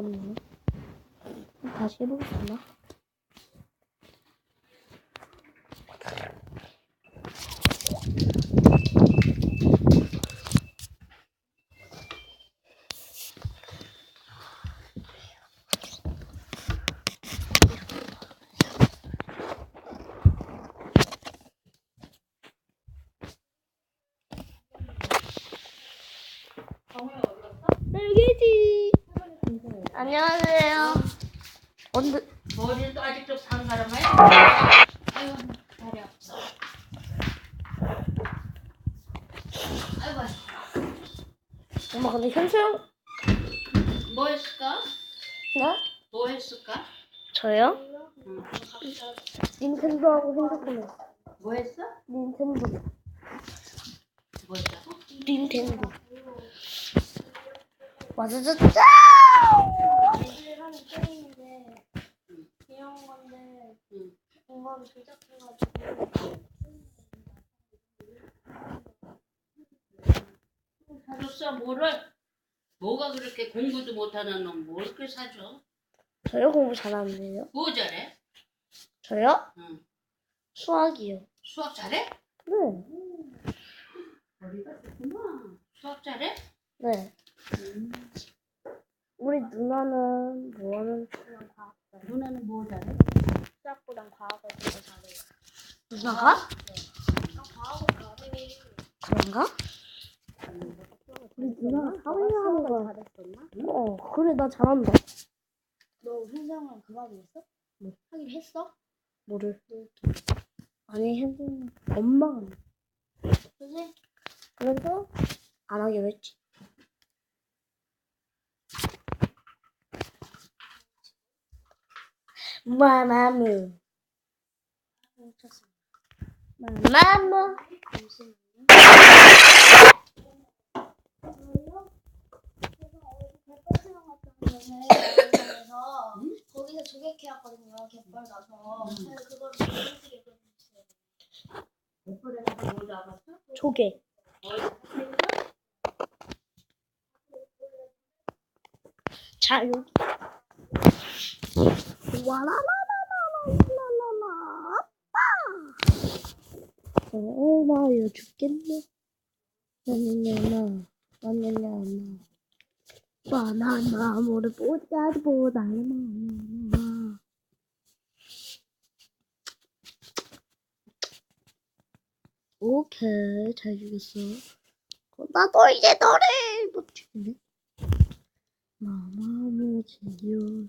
죽었네. 다시 해보겠습니다. 딸기지. 안녕하세요. 언제 머리도 아직도 상가름해? 아유, 다리 아파. 아이고, 엄마 근데 현수형 뭐 했을까? 나 뭐 했을까? 저요? 응. 닌텐도하고 핸드폰 했어. 뭐 했어? 닌텐도. 뭐 했다고? 닌텐도. 와자자자. 애들이 하는 게임인데 귀여운 건데 응. 이건 조작해가지고 사줬어, 뭐를? 뭐가 그렇게 공부도 못하는 놈, 뭘 그렇게 사줘? 저요 공부 잘하는데요? 뭐 잘해? 저요? 응. 수학이요. 수학 잘해? 네. 머리가 좋구나. 수학 잘해? 네. 누나는 뭐하는 누나는 뭐 잘해? 수학보단 과학을 더 잘해요. 누나가? 아, 과학은 잘해. 그런가? 우리 누나가 사회하는 거야. 잘했었나? 어, 그래 나 잘한다. 너 훈장을 하긴 했어? 뭐 하긴 했어? 뭐를? 아니 핸드폰 엄마가. 그지? 그래서 안 하기로 했지. 마마무. 마마무 조개캐 왔거든요. 갯벌 가서. 그래서 그걸? 조개 자 여기 와라라라라라라라 아빠 얼마여 죽겠네 나나나나 나나나나 바나나 모를 보자 보다 나나나 오케이 잘 죽였어 어, 나도 이제 너를 못 죽이네. 마마무지요